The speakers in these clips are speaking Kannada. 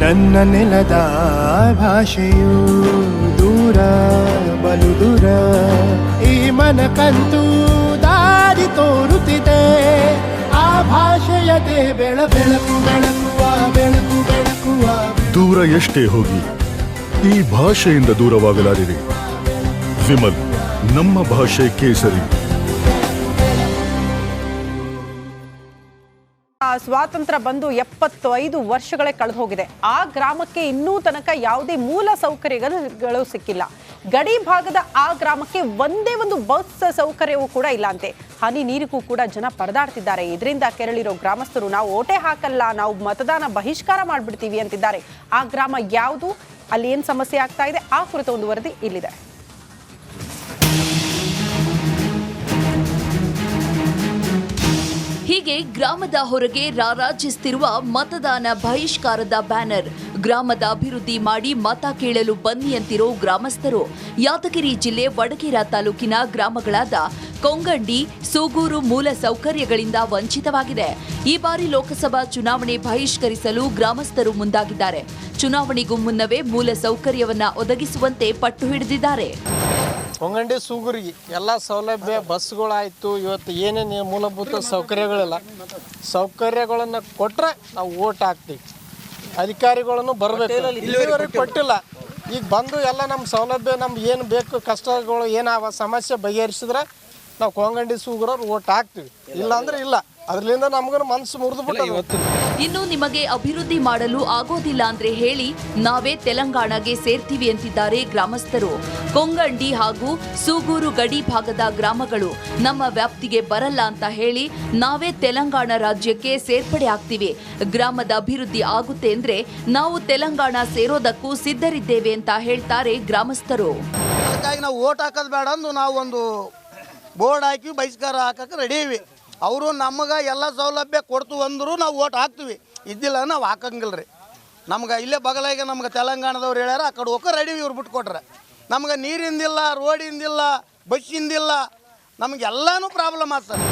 ನನ್ನ ನೆಲದ ಭಾಷೆಯು ದೂರ, ಬಲು ದೂರ. ಈ ಮನಕಂತೂ ದಾರಿ ತೋರುತ್ತಿದೆ. ಆ ಭಾಷೆಯದೇ ಬೆಳ, ಬೆಳಕು, ಬೆಳಕುವ ಬೆಳಕು, ಬೆಳಕುವ. ದೂರ ಎಷ್ಟೇ ಹೋಗಿ, ಈ ಭಾಷೆಯಿಂದ ದೂರವಾಗಲಾರಿರಿ. ವಿಮಲ್, ನಮ್ಮ ಭಾಷೆ ಕೇಸರಿ. ಸ್ವಾತಂತ್ರ್ಯ ಬಂದು ಎಪ್ಪತ್ತೈದು ವರ್ಷಗಳೇ ಕಳೆದು ಹೋಗಿದೆ ಆ ಗ್ರಾಮಕ್ಕೆ ಇನ್ನೂ ತನಕ ಯಾವುದೇ ಮೂಲ ಸೌಕರ್ಯಗಳು ಸಿಕ್ಕಿಲ್ಲ. ಗಡಿ ಭಾಗದ ಆ ಗ್ರಾಮಕ್ಕೆ ಒಂದೇ ಒಂದು ಬಸ್ ಸೌಕರ್ಯವೂ ಕೂಡ ಇಲ್ಲ ಅಂತೆ. ಹನಿ ನೀರಿಗೂ ಕೂಡ ಜನ ಪರದಾಡ್ತಿದ್ದಾರೆ. ಇದರಿಂದ ಕೆರಳಿರೋ ಗ್ರಾಮಸ್ಥರು, ನಾವು ಓಟೆ ಹಾಕಲ್ಲ, ನಾವು ಮತದಾನ ಬಹಿಷ್ಕಾರ ಮಾಡಿಬಿಡ್ತೀವಿ ಅಂತಿದ್ದಾರೆ. ಆ ಗ್ರಾಮ ಯಾವುದು? ಅಲ್ಲಿ ಏನು ಸಮಸ್ಯೆ ಆಗ್ತಾ ಇದೆ? ಆ ಕುರಿತ ಒಂದು ವರದಿ ಇಲ್ಲಿದೆ. ಹೀಗೆ ಗ್ರಾಮದ ಹೊರಗೆ ರಾರಾಜಿಸುತ್ತಿರುವ ಮತದಾನ ಬಹಿಷ್ಕಾರದ ಬ್ಯಾನರ್. ಗ್ರಾಮದ ಅಭಿವೃದ್ಧಿ ಮಾಡಿ ಮತ ಕೇಳಲು ಬನ್ನಿ ಅಂತಿರೋ ಗ್ರಾಮಸ್ಥರು. ಯಾದಗಿರಿ ಜಿಲ್ಲೆ ವಡಗೇರ ತಾಲೂಕಿನ ಗ್ರಾಮಗಳಾದ ಕೊಂಗಂಡಿ, ಸೂಗೂರು ಮೂಲ ಸೌಕರ್ಯಗಳಿಂದ ವಂಚಿತವಾಗಿದೆ. ಈ ಬಾರಿ ಲೋಕಸಭಾ ಚುನಾವಣೆ ಬಹಿಷ್ಕರಿಸಲು ಗ್ರಾಮಸ್ಥರು ಮುಂದಾಗಿದ್ದಾರೆ. ಚುನಾವಣೆಗೂ ಮುನ್ನವೇ ಮೂಲ ಸೌಕರ್ಯವನ್ನ ಒದಗಿಸುವಂತೆ ಪಟ್ಟು ಹಿಡಿದಿದ್ದಾರೆ. ಹೊಂಗಂಡಿ ಸೂಗುರಿಗೆ ಎಲ್ಲ ಸೌಲಭ್ಯ ಬಸ್ಗಳಾಯಿತು ಇವತ್ತು ಏನೇನು ಮೂಲಭೂತ ಸೌಕರ್ಯಗಳಿಲ್ಲ. ಸೌಕರ್ಯಗಳನ್ನು ಕೊಟ್ಟರೆ ನಾವು ಓಟ್ ಹಾಕ್ತೀವಿ. ಅಧಿಕಾರಿಗಳನ್ನು ಬರಬೇಕು. ಇಲ್ಲಿವರೆಗೆ ಕೊಟ್ಟಿಲ್ಲ. ಈಗ ಬಂದು ಎಲ್ಲ ನಮ್ಮ ಸೌಲಭ್ಯ ನಮ್ಗೆ ಏನು ಬೇಕು ಕಷ್ಟಗಳು ಏನಾವ ಸಮಸ್ಯೆ ಬಗೆಹರಿಸಿದ್ರೆ ನಾವು ಕೊಂಗಂಡಿ ಸೂಗುರವ್ರು ಓಟ್ ಹಾಕ್ತೀವಿ. ಇಲ್ಲಾಂದ್ರೆ ಇಲ್ಲ. ಅದರಿಂದ ನಮಗೂ ಮನಸ್ಸು ಮುರಿದು ಬಿಟ್ಟು ಇನ್ನು ನಿಮಗೆ ಅಭಿವೃದ್ಧಿ ಮಾಡಲು ಆಗೋದಿಲ್ಲ ಅಂದ್ರೆ ಹೇಳಿ ನಾವೇ ತೆಲಂಗಾಣಗೆ ಸೇರ್ತೀವಿ ಅಂತಿದ್ದಾರೆ ಗ್ರಾಮಸ್ಥರು. ಕೊಂಗಂಡಿ ಹಾಗೂ ಸೂಗೂರು ಗಡಿ ಭಾಗದ ಗ್ರಾಮಗಳು ನಮ್ಮ ವ್ಯಾಪ್ತಿಗೆ ಬರಲ್ಲ ಅಂತ ಹೇಳಿ ನಾವೇ ತೆಲಂಗಾಣ ರಾಜ್ಯಕ್ಕೆ ಸೇರ್ಪಡೆ ಆಗ್ತೀವಿ. ಗ್ರಾಮದ ಅಭಿವೃದ್ಧಿ ಆಗುತ್ತೆ ಅಂದ್ರೆ ನಾವು ತೆಲಂಗಾಣ ಸೇರೋದಕ್ಕೂ ಸಿದ್ಧರಿದ್ದೇವೆ ಅಂತ ಹೇಳ್ತಾರೆ ಗ್ರಾಮಸ್ಥರು. ನಾವು ಬೇಡ ಅಂದು ನಾವು ಒಂದು ಬೋರ್ಡ್ ಹಾಕಿ ಬಹಿಷ್ಕಾರ ಹಾಕಕ್ಕೆ ರೆಡಿ ಅವರು ನಮಗೆ ಎಲ್ಲ ಸೌಲಭ್ಯ ಕೊಡ್ತು ಅಂದರೂ ನಾವು ಓಟ್ ಹಾಕ್ತೀವಿ. ಇದ್ದಿಲ್ಲ ನಾವು ಹಾಕಂಗಿಲ್ಲ ರೀ. ನಮ್ಗೆ ಇಲ್ಲೇ ಬಗಲಾಗೆ ನಮ್ಗೆ ತೆಲಂಗಾಣದವ್ರು ಹೇಳ್ಯಾರ, ಆ ಕಡೆ ಹೋಗಿ ರೆಡಿ ಇವ್ರು ಬಿಟ್ಟು ಕೊಟ್ರೆ. ನಮ್ಗೆ ನೀರಿಂದಿಲ್ಲ ರೋಡಿಂದಿಲ್ಲ ಬಸ್ಸಿಂದಿಲ್ಲ ನಮಗೆಲ್ಲನೂ ಪ್ರಾಬ್ಲಮ್ ಆಗ್ತದೆ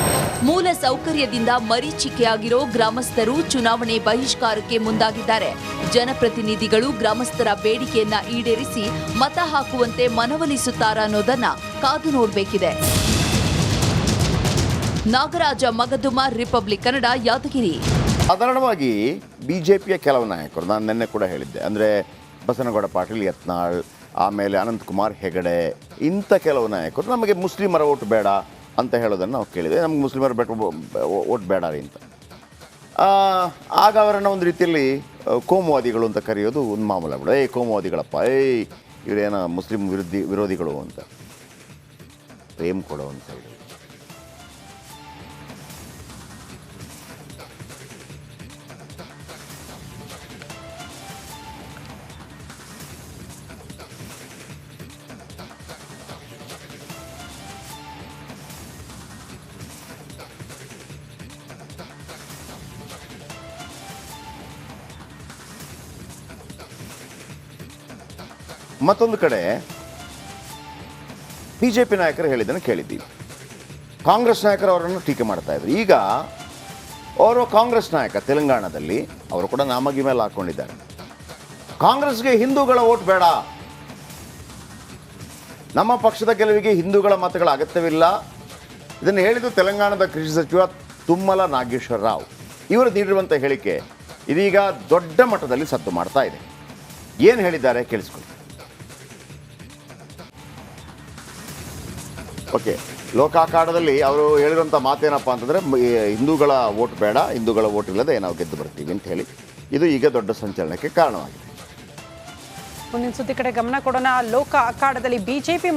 ಮೂಲ ಸೌಕರ್ಯದಿಂದ ಮರೀಚಿಕೆಯಾಗಿರೋ ಗ್ರಾಮಸ್ಥರು ಚುನಾವಣೆ ಬಹಿಷ್ಕಾರಕ್ಕೆ ಮುಂದಾಗಿದ್ದಾರೆ. ಜನಪ್ರತಿನಿಧಿಗಳು ಗ್ರಾಮಸ್ಥರ ಬೇಡಿಕೆಯನ್ನ ಈಡೇರಿಸಿ ಮತ ಹಾಕುವಂತೆ ಮನವೊಲಿಸುತ್ತಾರಾ ಅನ್ನೋದನ್ನ ಕಾದು ನೋಡಬೇಕಿದೆ. ನಾಗರಾಜ ಮಗದುಮ ರಿಪಬ್ಲಿಕ್ ಕನ್ನಡ, ಯಾದಗಿರಿ. ಸಾಧಾರಣವಾಗಿ ಬಿಜೆಪಿಯ ಕೆಲವು ನಾಯಕರು, ನಾನು ನಿನ್ನೆ ಕೂಡ ಹೇಳಿದ್ದೆ, ಅಂದರೆ ಬಸನಗೌಡ ಪಾಟೀಲ್, ಯತ್ನಾಳ್, ಆಮೇಲೆ ಅನಂತಕುಮಾರ್ ಹೆಗಡೆ, ಇಂಥ ಕೆಲವು ನಾಯಕರು ನಮಗೆ ಮುಸ್ಲಿಮರ ಓಟ್ ಬೇಡ ಅಂತ ಹೇಳೋದನ್ನು ನಾವು ಕೇಳಿದೆ ನಮ್ಗೆ ಮುಸ್ಲಿಮರ ಬೇಟ ಓಟ್ ಬೇಡ ರೀ ಅಂತ. ಆಗ ಅವರನ್ನು ಒಂದು ರೀತಿಯಲ್ಲಿ ಕೋಮುವಾದಿಗಳು ಅಂತ ಕರೆಯೋದು ಒಂದು ಮಾಮೂಲಿ ಬಿಡು. ಏ ಕೋಮುವಾದಿಗಳಪ್ಪ, ಏಯ್, ಇವರೇನೋ ಮುಸ್ಲಿಂ ವಿರೋಧಿ ವಿರೋಧಿಗಳು ಅಂತ. ಪ್ರೇಮ್ ಕೊಡೋ ಅಂತ ಹೇಳಿ. ಮತ್ತೊಂದು ಕಡೆ ಬಿ ಜೆ ಪಿ ನಾಯಕರು ಹೇಳಿದ್ದನ್ನು ಕೇಳಿದ್ದೀವಿ. ಕಾಂಗ್ರೆಸ್ ನಾಯಕರು ಅವರನ್ನು ಟೀಕೆ ಮಾಡ್ತಾ ಇದ್ರು. ಈಗ ಅವರು ಕಾಂಗ್ರೆಸ್ ನಾಯಕ ತೆಲಂಗಾಣದಲ್ಲಿ, ಅವರು ಕೂಡ ನಾಮಗಿ ಮೇಲೆ ಹಾಕ್ಕೊಂಡಿದ್ದಾರೆ ಕಾಂಗ್ರೆಸ್ಗೆ ಹಿಂದೂಗಳ ಓಟ್ ಬೇಡ. ನಮ್ಮ ಪಕ್ಷದ ಗೆಲುವಿಗೆ ಹಿಂದೂಗಳ ಮತಗಳ ಅಗತ್ಯವಿಲ್ಲ. ಇದನ್ನು ಹೇಳಿದ್ದು ತೆಲಂಗಾಣದ ಕೃಷಿ ಸಚಿವ ತುಮ್ಮಲ ನಾಗೇಶ್ವರ ರಾವ್. ಇವರು ನೀಡಿರುವಂಥ ಹೇಳಿಕೆ ಇದೀಗ ದೊಡ್ಡ ಮಟ್ಟದಲ್ಲಿ ಸದ್ದು ಮಾಡ್ತಾ ಇದೆ. ಏನು ಹೇಳಿದ್ದಾರೆ ಕೇಳಿಸ್ಕೊಳ್ಳಿ. ಓಕೆ. ಲೋಕಾಖಾಡದಲ್ಲಿ ಅವರು ಹೇಳಿರುವಂಥ ಮಾತೇನಪ್ಪ ಅಂತಂದರೆ ಹಿಂದೂಗಳ ಓಟ್ ಬೇಡ, ಹಿಂದೂಗಳ ಓಟ್ ಇಲ್ಲದೆ ನಾವು ಗೆದ್ದು ಬರ್ತೀವಿ ಅಂತ ಹೇಳಿ. ಇದು ಈಗ ದೊಡ್ಡ ಸಂಚಲನಕ್ಕೆ ಕಾರಣವಾಗಿದೆ. ಮುಂದಿನ ಸುದ್ದಿ ಕಡೆ ಗಮನ ಕೊಡೋಣ. ಲೋಕ ಅಖಾಡದಲ್ಲಿ ಬಿಜೆಪಿ